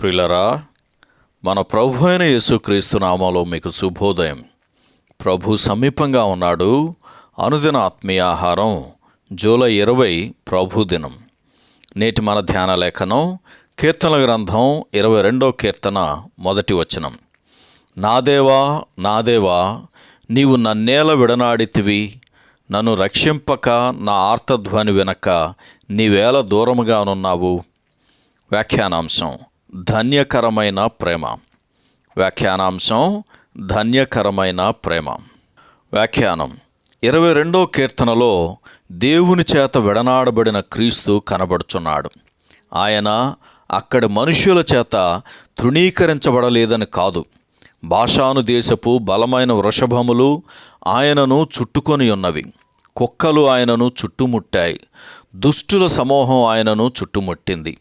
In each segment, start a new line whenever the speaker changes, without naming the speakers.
ప్రిలరా మన ప్రభు అయిన యేసుక్రీస్తు నామాలో మీకు శుభోదయం. ప్రభు సమీపంగా ఉన్నాడు. అనుదిన ఆత్మీయ ఆహారం జూలై ఇరవై ప్రభు దినం. నేటి మన ధ్యాన లేఖనం కీర్తన గ్రంథం ఇరవై రెండో కీర్తన మొదటి వచనం. నా దేవా నా దేవా నీవు నన్నేల విడనాడితివి. నన్ను రక్షింపక నా ఆర్తధ్వని వినక నీవేళ దూరముగానున్నావు. వ్యాఖ్యానాంశం. ధన్యకరమైన ప్రేమ. వ్యాఖ్యానాంశం ధన్యకరమైన ప్రేమ. వ్యాఖ్యానం ఇరవై రెండో కీర్తనలో దేవుని చేత విడనాడబడిన క్రీస్తు కనబడుచున్నాడు. ఆయన అక్కడి మనుష్యుల చేత తృణీకరించబడలేదని కాదు. భాషాను దేశపు బలమైన వృషభములు ఆయనను చుట్టుకొని ఉన్నవి. కుక్కలు ఆయనను చుట్టుముట్టాయి. దుష్టుల సమూహం ఆయనను చుట్టుముట్టింది.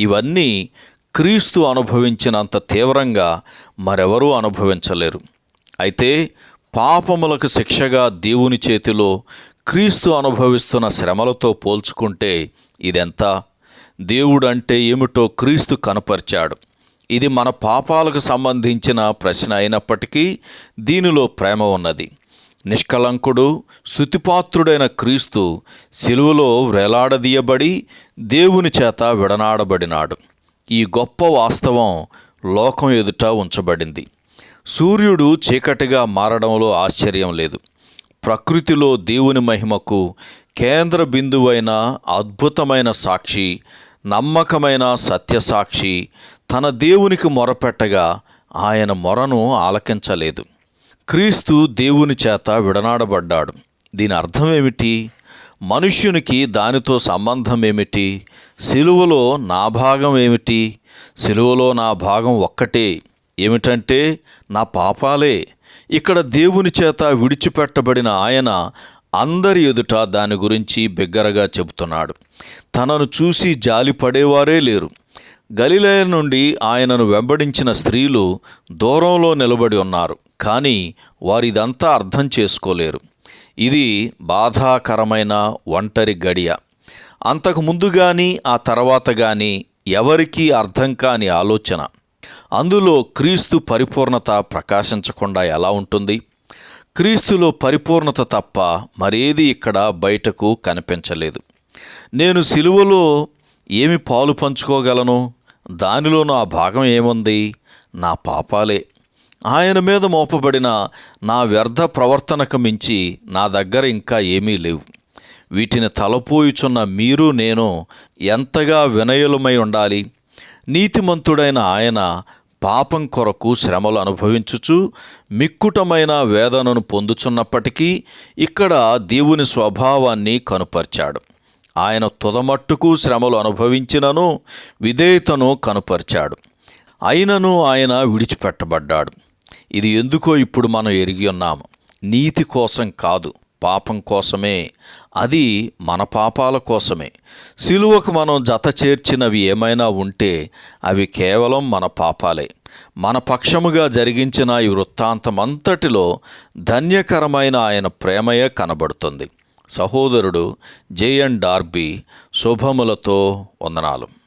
ఇవన్నీ క్రీస్తు అనుభవించినంత తీవ్రంగా మరెవరూ అనుభవించలేరు. అయితే పాపములకు శిక్షగా దేవుని చేతిలో క్రీస్తు అనుభవిస్తున్న శ్రమలతో పోల్చుకుంటే ఇదెంత? దేవుడు అంటే ఏమిటో క్రీస్తు కనపరిచాడు. ఇది మన పాపాలకు సంబంధించిన ప్రశ్న అయినప్పటికీ దీనిలో ప్రేమ ఉన్నది. నిష్కలంకుడు స్థుతిపాత్రుడైన క్రీస్తు సిలువలో వేలాడదీయబడి దేవుని చేత విడనాడబడినాడు. ఈ గొప్ప వాస్తవం లోకం ఎదుట ఉంచబడింది. సూర్యుడు చీకటిగా మారడంలో ఆశ్చర్యం లేదు. ప్రకృతిలో దేవుని మహిమకు కేంద్ర బిందువైన అద్భుతమైన సాక్షి నమ్మకమైన సత్యసాక్షి తన దేవునికి మొరపెట్టగా ఆయన మొరను ఆలకించలేదు. క్రీస్తు దేవుని చేత విడనాడబడ్డాడు. దీని అర్థం ఏమిటి? మనుష్యునికి దానితో సంబంధం ఏమిటి? సిలువలో నా భాగం ఏమిటి? సిలువలో నా భాగం ఒక్కటే. ఏమిటంటే నా పాపాలే. ఇక్కడ దేవుని చేత విడిచిపెట్టబడిన ఆయన అందరి ఎదుట దాని గురించి బిగ్గరగా చెబుతున్నాడు. తనను చూసి జాలి పడేవారే లేరు. గలిలయ నుండి ఆయనను వెంబడించిన స్త్రీలు దూరంలో నిలబడి ఉన్నారు. కానీ వారిదంతా అర్థం చేసుకోలేరు. ఇది బాధాకరమైన ఒంటరి గడియ. అంతకు ముందు కానీ ఆ తర్వాత కానీ ఎవరికీ అర్థం కాని ఆలోచన. అందులో క్రీస్తు పరిపూర్ణత ప్రకాశించకుండా ఎలా ఉంటుంది? క్రీస్తులో పరిపూర్ణత తప్ప మరేది ఇక్కడ బయటకు కనిపించలేదు. నేను సిలువలో ఏమి పాలు పంచుకోగలను? దానిలో నా భాగం ఏముంది? నా పాపాలే. ఆయన మీద మోపబడిన నా వ్యర్థ ప్రవర్తనకు మించి నా దగ్గర ఇంకా ఏమీ లేవు. వీటిని తలపోయుచున్న మీరు నేను ఎంతగా వినయులమై ఉండాలి? నీతిమంతుడైన ఆయన పాపం కొరకు శ్రమలు అనుభవించుచు మిక్కుటమైన వేదనను పొందుచున్నప్పటికీ ఇక్కడ దేవుని స్వభావాన్ని కనుపరిచాడు. ఆయన తుదమట్టుకు శ్రమలు అనుభవించినను విధేయతను కనుపరిచాడు. అయినను ఆయన విడిచిపెట్టబడ్డాడు. ఇది ఎందుకో ఇప్పుడు మనం ఎరిగి ఉన్నాము నీతి కోసం కాదు పాపం కోసమే. అది మన పాపాల కోసమే. సిలువకు మనం జత చేర్చినవి ఏమైనా ఉంటే అవి కేవలం మన పాపాలే. మన పక్షముగా జరిగించిన ఈ వృత్తాంతమంతటిలో ధన్యకరమైన ఆయన ప్రేమయే కనబడుతుంది. సహోదరుడు జేఎన్ డార్బీ శుభములతో వందనాలు.